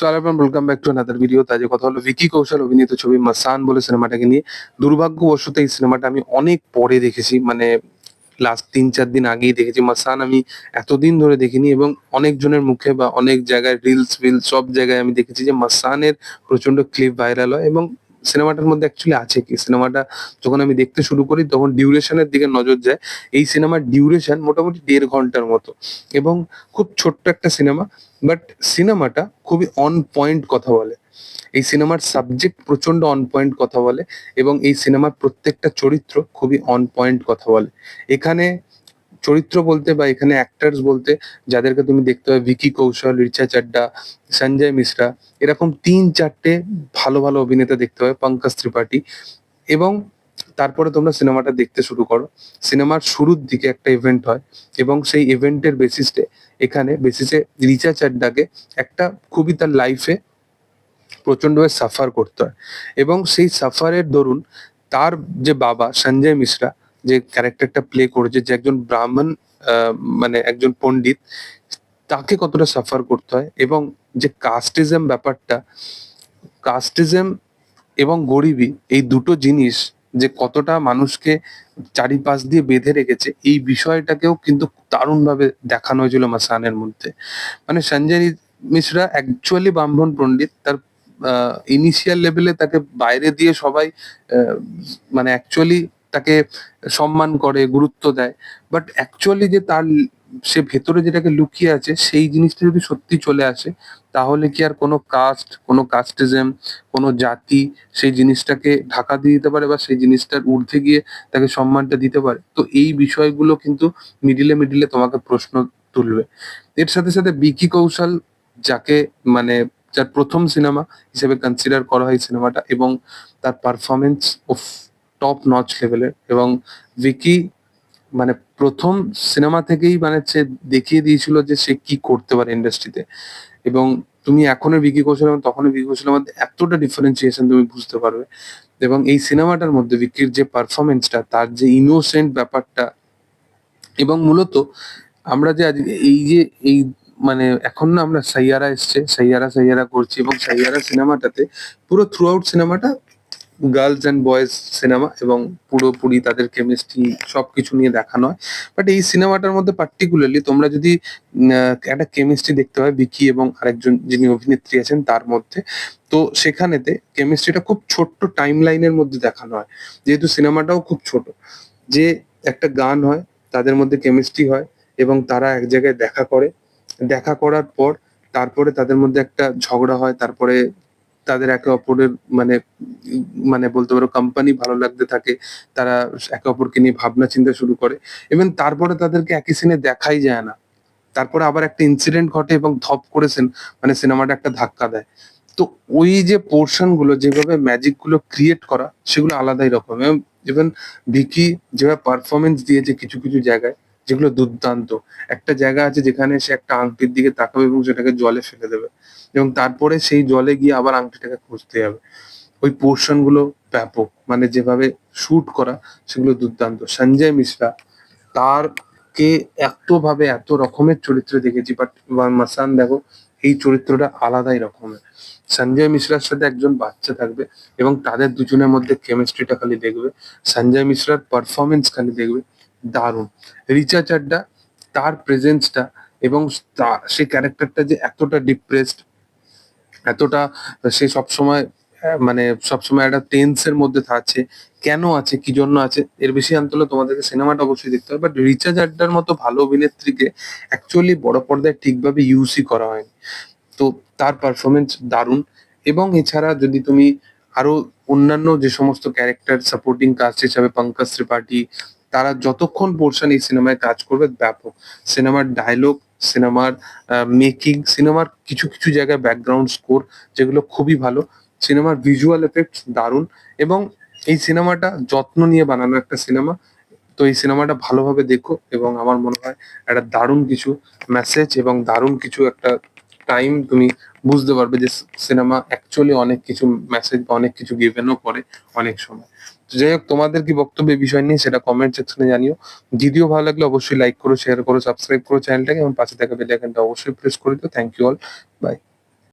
So আলাইকুম welcome back to another video তাই কথা হলো ভিকি কৌশল, অভিনীত ছবি মাসান বলে সিনেমাটাকে নিয়ে। দুর্ভাগ্যবশত এই সিনেমাটা আমি অনেক পরে দেখেছি মানে লাস্ট তিন চার দিন আগেই দেখেছি। মাসান আমি এতদিন ধরে দেখিনি এবং অনেকজনের মুখে বা অনেক জায়গায় রিলস ফিলস সব জায়গায় আমি দেখেছি যে মাসানের প্রচণ্ড ক্লিপ ভাইরাল হয় এবং সিনেমাটার মধ্যে অ্যাকচুয়ালি আছে কি? সিনেমাটা যখন আমি দেখতে শুরু করি, তখন ডিউরেশনের দিকে নজর যায়। এই সিনেমার ডিউরেশন মোটামুটি দেড় ঘণ্টার মতো। এবং খুব ছোট্ট একটা সিনেমা বাট সিনেমাটা খুবই অন পয়েন্ট কথা বলে। এই সিনেমার সাবজেক্ট প্রচণ্ড অন পয়েন্ট কথা বলে, এবং এই সিনেমার প্রত্যেকটা চরিত্র খুবই অন পয়েন্ট কথা বলে। এখানে চরিত্র বলতে বা এখানে অ্যাক্টার্স বলতে যাদেরকে তুমি দেখতে পাবে, ভিকি কৌশল, রিচা চাড্ডা, সঞ্জয় মিশ্রা, এরকম তিন চারটে ভালো ভালো অভিনেতা দেখতে পাবে, পঙ্কজ ত্রিপাঠী। এবং তারপরে তোমরা সিনেমাটা দেখতে শুরু করো। সিনেমার শুরুর দিকে একটা ইভেন্ট হয় এবং সেই ইভেন্টের বেসিসে এখানে বেসিসে রিচা চাড্ডাকে একটা খুবই তার লাইফে প্রচন্ডভাবে সাফার করতে হয়। এবং সেই সাফারের দরুন তার যে বাবা সঞ্জয় মিশ্রা যে ক্যারেক্টারটা প্লে করেছে, যে একজন ব্রাহ্মণ মানে একজন পণ্ডিত, তাকে কতটা সাফার করতে হয় এবং যে কাস্টিজম ব্যাপারটা কাস্টিজম এবং গরিবি এই দুটো জিনিস যে কতটা মানুষকে চারিপাশ দিয়ে বেঁধে রেখেছে, এই বিষয়টাকেও কিন্তু দারুণভাবে দেখানো হয়েছিল মাসানের মধ্যে। মানে সঞ্জয় মিশ্রা অ্যাকচুয়ালি ব্রাহ্মণ পণ্ডিত, তার ইনিশিয়াল লেভেলে তাকে বাইরে দিয়ে সবাই মানে অ্যাকচুয়ালি তাকে সম্মান করে, গুরুত্ব দেয়। বাট অ্যাকচুয়ালি যে তার, সে ভেতরে যেটাকে লুকিয়ে আছে, সেই জিনিসটা যদি সত্যি চলে আসে, তাহলে কি আর কোনো কাস্ট কোনো কাস্টিজম কোনো জাতি সেই জিনিসটাকে ঢাকা দিয়ে দিতে পারে বা সেই জিনিসটার ঊর্ধ্বে গিয়ে তাকে সম্মানটা দিতে পারে? তো এই বিষয়গুলো কিন্তু মিডিলে মিডিলে তোমাকে প্রশ্ন তুলবে। এর সাথে সাথে বিকি কৌশল যাকে মানে যার প্রথম সিনেমা হিসেবে কনসিডার করা হয় সিনেমাটা এবং তার পারফরমেন্স টপ নচ লেভেলের এবং ভিকি মানে প্রথম সিনেমা থেকেই মানে সে দেখিয়ে দিয়েছিল যে সে কি করতে পারে ইন্ডাস্ট্রিতে এবং তুমি এখনের বিকি কৌশল এবং তখনের বিকি কৌশলের মধ্যে এতটা ডিফারেন্সিয়েশন তুমি বুঝতে পারবে। এবং এই সিনেমাটার মধ্যে ভিকির যে পারফরমেন্সটা তার যে ইনোসেন্ট ব্যাপারটা এবং মূলত আমরা যে এই যে এই মানে এখন না আমরা সাইয়ারা এসছে, সাইয়ারা সাইয়ারা করছি এবং সাইয়ারা সিনেমাটাতে পুরো থ্রু আউট সিনেমাটা গার্লস অ্যান্ড বয়েজ সিনেমা এবং পুরোপুরি তাদের কেমিস্ট্রি সবকিছু নিয়ে দেখানো হয় বাট এই সিনেমাটার মধ্যে পার্টিকুলারলি তোমরা যদি একটা কেমিস্ট্রি দেখতে হয় বিকি এবং আরেকজন যিনি অভিনেত্রী আছেন তার মধ্যে। তো সেখানেতে কেমিস্ট্রিটা খুব ছোট্ট টাইম লাইনের মধ্যে দেখানো হয়। যেহেতু সিনেমাটাও খুব ছোট। যে একটা গান হয়, তাদের মধ্যে কেমিস্ট্রি হয় এবং তারা এক জায়গায় দেখা করে। দেখা করার পর তারপরে তাদের মধ্যে একটা ঝগড়া হয়, তারপরে তাদের একে অপরের মানে মানে বলতে পারো কোম্পানি ভালো লাগতে থাকে, তারা একে অপরকে নিয়ে ভাবনা চিন্তা শুরু করে। এবং তারপরে তাদেরকে একই সিনে দেখাই যায় না। তারপরে আবার একটা ইনসিডেন্ট ঘটে এবং ধপ করেছেন মানে সিনেমাটা একটা ধাক্কা দেয়। তো ওই যে পোর্শনগুলো, যেভাবে ম্যাজিকগুলো ক্রিয়েট করা, সেগুলো আলাদাই রকম। ইভেন ভিকি যেভাবে পারফরমেন্স দিয়েছে কিছু কিছু জায়গায় যেগুলো দুর্দান্ত। একটা জায়গা আছে যেখানে সে একটা আংটির দিকে তাকাবে এবং সেটাকে জলে ফেলে দেবে। এবং তারপরে সেই জলে গিয়ে আবার আংটিটাকে খুঁজতে যাবে ওই পোর্শনগুলো ব্যাপক। মানে যেভাবে শুট করা, সেগুলো দুর্দান্ত। সঞ্জয় মিশ্রা তার কে এত ভাবে এত রকমের চরিত্র দেখেছি বাট মাসান দেখো, এই চরিত্রটা আলাদাই রকমের। সঞ্জয় মিশ্রার সাথে একজন বাচ্চা থাকবে এবং তাদের দুজনের মধ্যে কেমিস্ট্রিটা খালি দেখবে। সঞ্জয় মিশ্রার পারফরমেন্স খালি দেখবে। দারুণ। রিচা চাড্ডা, তার প্রেজেন্সটা এবং সেই ক্যারেক্টারটা যে এতটা ডিপ্রেসড এতটা সে সবসময় মানে সবসময় একটা টেন্সের মধ্যে থাকছে কেন আছে, কি জন্য আছে, এর বেশি হলে তোমাদেরকে সিনেমাটা অবশ্যই দেখতে হবে। বাট রিচা চাড্ডার মতো ভালো অভিনেত্রীকে অ্যাকচুয়ালি বড় পর্দায় ঠিকভাবে ইউজই করা হয়নি। তো তার পারফরমেন্স দারুণ এবং এছাড়া যদি তুমি আরও অন্যান্য যে সমস্ত ক্যারেক্টার সাপোর্টিং কাস্ট হিসাবে পঙ্কজ ত্রিপাঠী তারা যতক্ষণ পোর্শন এই সিনেমায় কাজ করবে, ব্যাপক। সিনেমার ডায়লগ সিনেমার মেকিং সিনেমার কিছু কিছু জায়গায় ব্যাকগ্রাউন্ড স্কোর যেগুলো খুবই ভালো। সিনেমার ভিজুয়াল এফেক্ট দারুণ এবং এই সিনেমাটা যত্ন নিয়ে বানানো একটা সিনেমা। তো এই সিনেমাটা ভালোভাবে দেখো এবং আমার মনে হয় একটা দারুণ কিছু মেসেজ এবং দারুণ কিছু একটা টাইম তুমি বুঝতে পারবে যে সিনেমা অ্যাকচুয়ালি অনেক কিছু মেসেজ বা অনেক কিছু গিভেনও করে অনেক সময়। যাই হোক, তোমাদের কি বক্তব্য বিষয় নিয়ে সেটা কমেন্ট সেকশনে জানিও। ভিডিও ভালো লাগলে অবশ্যই লাইক করো শেয়ার করো সাবস্ক্রাইব করো চ্যানেলটাকে এবং পাশে থাকা বেল আইকনটা অবশ্যই প্রেস করে দিও। Thank you all by